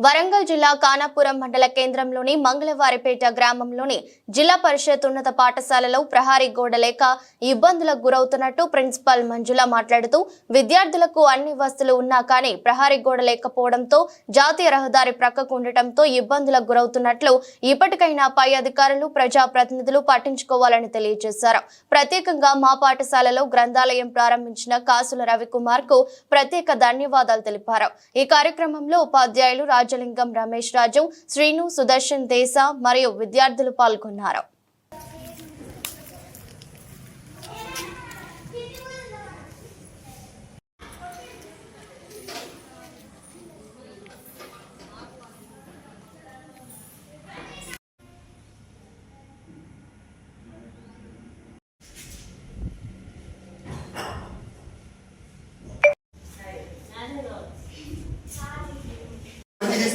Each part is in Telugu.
వరంగల్ జిల్లా కానాపురం మండల కేంద్రంలోని మంగళవారిపేట గ్రామంలోని జిల్లా పరిషత్ ఉన్నత పాఠశాలలో ప్రహారీ గోడ లేక ఇబ్బందులకు గురవుతున్నట్టు ప్రిన్సిపాల్ మంజుల మాట్లాడుతూ విద్యార్థులకు అన్ని వస్తువులు ఉన్నా కానీ ప్రహారీ గోడ లేకపోవడంతో జాతీయ రహదారి ప్రక్కకు ఉండటంతో ఇబ్బందులకు గురవుతున్నట్లు ఇప్పటికైనా పై అధికారులు ప్రజాప్రతినిధులు పట్టించుకోవాలని తెలియజేశారు. ప్రత్యేకంగా మా పాఠశాలలో గ్రంథాలయం ప్రారంభించిన కాసుల రవికుమార్కు ప్రత్యేక ధన్యవాదాలు తెలిపారు. ఈ కార్యక్రమంలో ఉపాధ్యాయులు రాజలింగం రమేష్ రాజు శ్రీను సుదర్శన్ దేశ మరియు విద్యార్థులు పాల్గొన్నారు.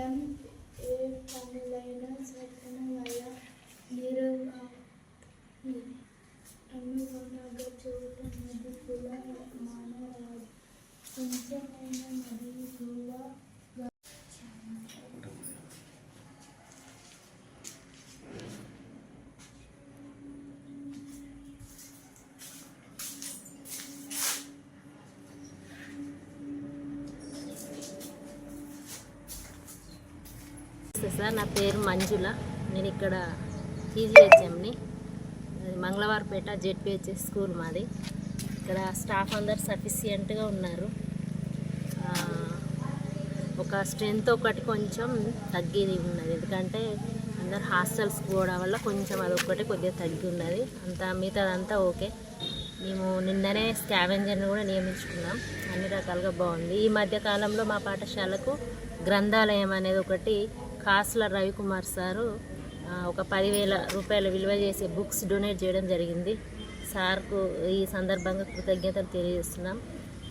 ఇలం ఏ పనులైనా సత్యం వల్ల మీరు అనుకున్నగ చోట నది కూడా మానవ కొంచెమైన మరియు సార్ నా పేరు మంజుల. నేను ఇక్కడ పీజీహెచ్ఎంని మంగళవారపేట జెడ్పిహెచ్ఎస్ స్కూల్ మాది. ఇక్కడ స్టాఫ్ అందరు సఫిషియెంట్గా ఉన్నారు. ఒక స్ట్రెంత్ ఒకటి కొంచెం తగ్గేది ఉన్నది. ఎందుకంటే అందరు హాస్టల్స్ పోవడం వల్ల కొంచెం అదొక్కటి కొద్దిగా తగ్గి ఉన్నది అంతా మిగతాదంతా ఓకే. మేము నిన్ననే స్కావెంజర్ని కూడా నియమించుకున్నాం. అన్ని రకాలుగా బాగుంది. ఈ మధ్య కాలంలో మా పాఠశాలకు గ్రంథాలయం అనేది ఒకటి కాసుల రవికుమార్ సారు ఒక పదివేల రూపాయల విలువ చేసే బుక్స్ డొనేట్ చేయడం జరిగింది. సార్కు ఈ సందర్భంగా కృతజ్ఞతలు తెలియజేస్తున్నాం.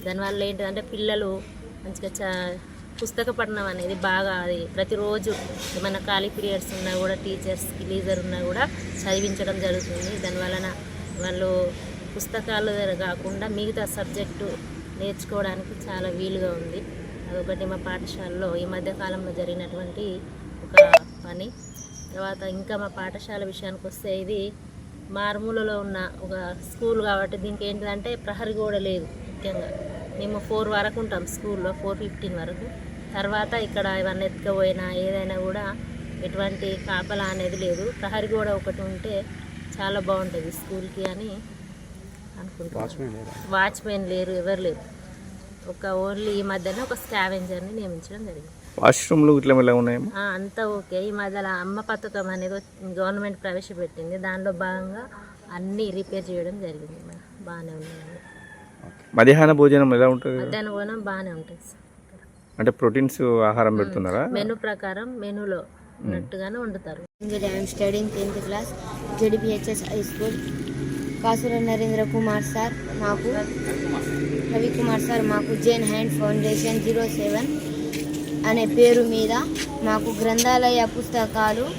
దానివల్ల ఏంటంటే పిల్లలు మంచిగా చా పుస్తక పఠనం అనేది బాగా అది ప్రతిరోజు ఏమైనా ఖాళీ పీరియడ్స్ ఉన్నా కూడా టీచర్స్కి లీజర్ ఉన్నా కూడా చదివించడం జరుగుతుంది. దానివలన వాళ్ళు పుస్తకాలు కాకుండా మిగతా సబ్జెక్టు నేర్చుకోవడానికి చాలా వీలుగా ఉంది. అదొకటి మా పాఠశాలలో ఈ మధ్య కాలంలో జరిగినటువంటి ఒక పని. తర్వాత ఇంకా మా పాఠశాల విషయానికి వస్తే ఇది మారుమూలలో ఉన్న ఒక స్కూల్ కాబట్టి దీనికి ఏంటిదంటే ప్రహరీ కూడా లేదు ముఖ్యంగా. మేము ఫోర్ వరకు ఉంటాం స్కూల్లో ఫోర్ ఫిఫ్టీన్ వరకు. తర్వాత ఇక్కడ ఇవన్నీ ఎత్తుకపోయినా ఏదైనా కూడా ఎటువంటి కాపలా అనేది లేదు. ప్రహరీ గోడ ఒకటి ఉంటే చాలా బాగుంటుంది స్కూల్కి అని అనుకుంటున్నాను. వాచ్మెన్ లేరు ఎవరు లేరు. ఒక ఓన్లీ ఈ మధ్యన ఒక స్కావెంజర్ని నియమించడం జరిగింది. వాష్రూమ్లు ఇట్లా ఎలా ఆ, అంతా ఓకే. ఈ మధ్యలో అమ్మ పథకం అనేది గవర్నమెంట్ ప్రవేశపెట్టింది. దానిలో భాగంగా అన్నీ రిపేర్ చేయడం జరిగింది. బాగానే ఉన్నాయి మధ్యాహ్న భోజనం ఎలా ఉంటుంది? మధ్యాహ్నం భోజనం బాగానే ఉంటుంది సార్. అంటే ప్రోటీన్స్ ఆహారం పెడుతున్నారా? మెను ప్రకారం మెనూలో ఉన్నట్టుగానే వండుతారు. studying 10th class JDPHS High School కాసుల నరేంద్ర కుమార్ సార్ మాకు రవికుమార్ సార్ మాకు Jain hand foundation zero seven అనే పేరు మీద మాకు గ్రంథాలయ పుస్తకాలు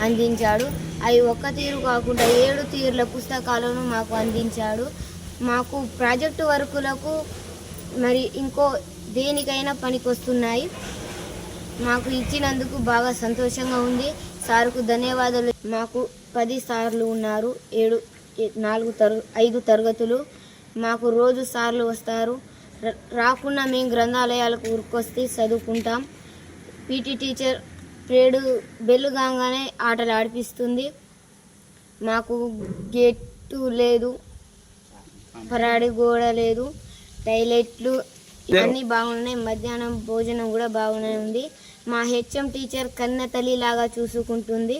అందించాడు. అవి ఒక్క తీరు కాకుండా ఏడు తీరుల పుస్తకాలను మాకు అందించాడు. మాకు ప్రాజెక్టు వర్కులకు మరి ఇంకో దేనికైనా పనికొస్తున్నాయి. మాకు ఇచ్చినందుకు బాగా సంతోషంగా ఉంది. సార్కు ధన్యవాదాలు. మాకు పది సార్లు ఉన్నారు. ఏడు ఏ- నాలుగు తర ఐదు తరగతులు మాకు రోజు సార్లు వస్తారు. రాకుండా మేము గ్రంథాలయాలకు ఉరికొస్తే చదువుకుంటాం. పీటీ టీచర్ ప్రేడు బెల్లు కాగానే ఆటలు ఆడిపిస్తుంది. మాకు గేటు లేదు. పరాడి గోడ లేదు. టైలెట్లు అన్నీ బాగున్నాయి. మధ్యాహ్నం భోజనం కూడా బాగానే ఉంది. మా హెచ్ఎం టీచర్ కన్నె తల్లిలాగా చూసుకుంటుంది.